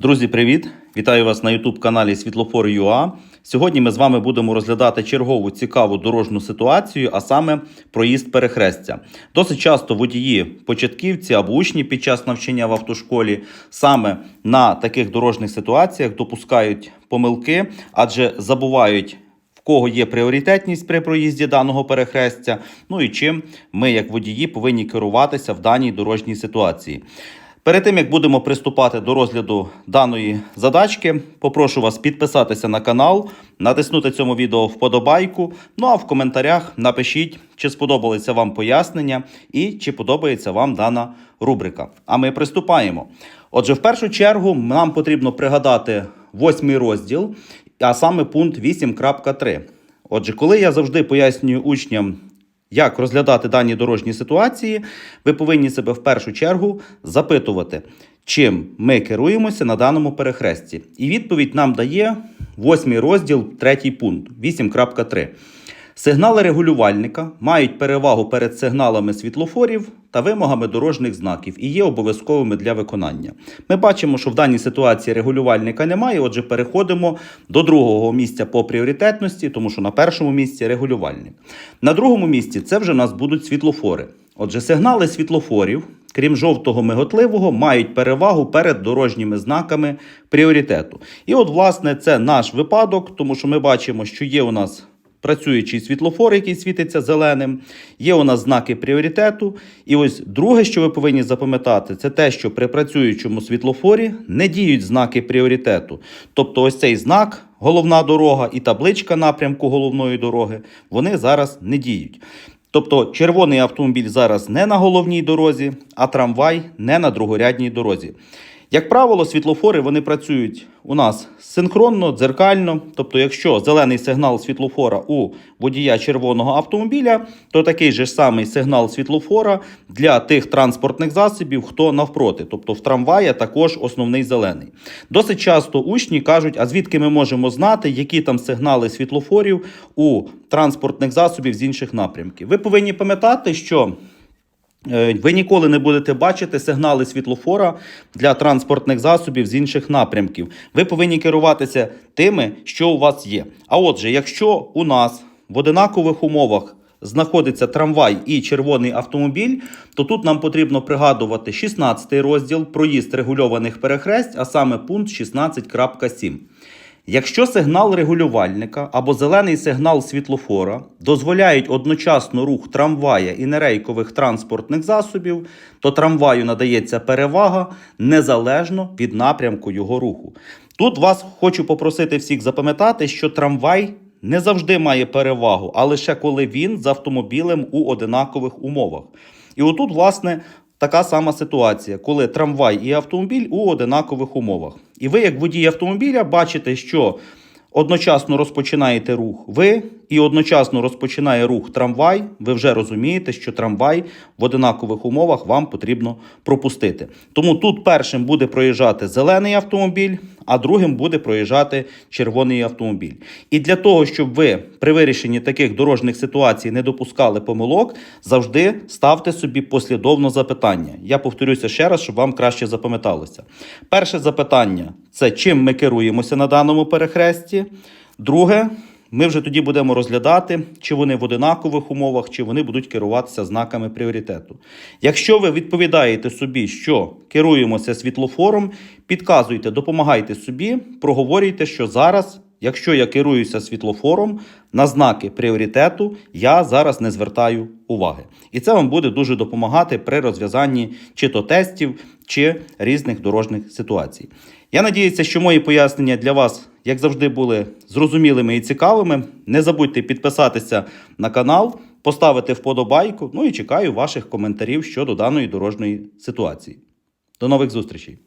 Друзі, привіт! Вітаю вас на youtube каналі Світлофор.ua. Сьогодні ми з вами будемо розглядати чергову цікаву дорожню ситуацію, а саме проїзд перехрестя. Досить часто водії, початківці або учні під час навчання в автошколі саме на таких дорожніх ситуаціях допускають помилки, адже забувають. Кого є пріоритетність при проїзді даного перехрестя, ну і чим ми, як водії, повинні керуватися в даній дорожній ситуації. Перед тим як будемо приступати до розгляду даної задачки, попрошу вас підписатися на канал, натиснути цьому відео вподобайку. Ну а в коментарях напишіть, чи сподобалися вам пояснення і чи подобається вам дана рубрика. А ми приступаємо. Отже, в першу чергу нам потрібно пригадати восьмий розділ, а саме пункт 8.3. Отже, коли я завжди пояснюю учням. Як розглядати дані дорожні ситуації, ви повинні себе в першу чергу запитувати, чим ми керуємося на даному перехресті. І відповідь нам дає восьмий розділ, третій пункт 8.3. Сигнали регулювальника мають перевагу перед сигналами світлофорів та вимогами дорожніх знаків і є обов'язковими для виконання. Ми бачимо, що в даній ситуації регулювальника немає. Отже, переходимо до другого місця по пріоритетності, тому що на першому місці регулювальник. На другому місці це вже у нас будуть світлофори. Отже, сигнали світлофорів, крім жовтого миготливого, мають перевагу перед дорожніми знаками пріоритету. І от, власне, це наш випадок, тому що ми бачимо, що є у нас. Працюючий світлофор, який світиться зеленим, є у нас знаки пріоритету. І ось друге, що ви повинні запам'ятати, це те, що при працюючому світлофорі не діють знаки пріоритету. Тобто, ось цей знак, головна дорога і табличка напрямку головної дороги, вони зараз не діють. Тобто червоний автомобіль зараз не на головній дорозі, а трамвай не на другорядній дорозі. Як правило, світлофори вони працюють у нас синхронно, дзеркально. Тобто, якщо зелений сигнал світлофора у водія червоного автомобіля, то такий же самий сигнал світлофора для тих транспортних засобів, хто навпроти. Тобто в трамвая також основний зелений. Досить часто учні кажуть, а звідки ми можемо знати, які там сигнали світлофорів у транспортних засобів з інших напрямків. Ви повинні пам'ятати, що ви ніколи не будете бачити сигнали світлофора для транспортних засобів з інших напрямків. Ви повинні керуватися тими, що у вас є. А отже, якщо у нас в одинакових умовах знаходиться трамвай і червоний автомобіль, то тут нам потрібно пригадувати 16 розділ проїзд регульованих перехресть, а саме пункт 16.7. Якщо сигнал регулювальника або зелений сигнал світлофора дозволяють одночасно рух трамвая і нерейкових транспортних засобів, то трамваю надається перевага незалежно від напрямку його руху. Тут вас хочу попросити всіх запам'ятати, що трамвай не завжди має перевагу, а лише коли він з автомобілем у одинакових умовах. І отут, власне, така сама ситуація, коли трамвай і автомобіль у одинакових умовах. І ви, як водій автомобіля, бачите, що одночасно розпочинаєте рух ви і одночасно розпочинає рух трамвай, ви вже розумієте, що трамвай в одинакових умовах вам потрібно пропустити. Тому тут першим буде проїжджати зелений автомобіль, а другим буде проїжджати червоний автомобіль. І для того, щоб ви при вирішенні таких дорожніх ситуацій не допускали помилок, завжди ставте собі послідовно запитання. Я повторюся ще раз, щоб вам краще запам'яталося. Перше запитання це чим ми керуємося на даному перехресті. Друге, ми вже тоді будемо розглядати, чи вони в одинакових умовах, чи вони будуть керуватися знаками пріоритету. Якщо ви відповідаєте собі, що керуємося світлофором, підказуйте, допомагайте собі, проговорюйте, що зараз. Якщо я керуюся світлофором на знаки пріоритету, я зараз не звертаю уваги. І це вам буде дуже допомагати при розв'язанні чи то тестів, чи різних дорожніх ситуацій. Я надіюся, що мої пояснення для вас, як завжди, були зрозумілими і цікавими. Не забудьте підписатися на канал, поставити вподобайку. Ну і чекаю ваших коментарів щодо даної дорожньої ситуації. До нових зустрічей!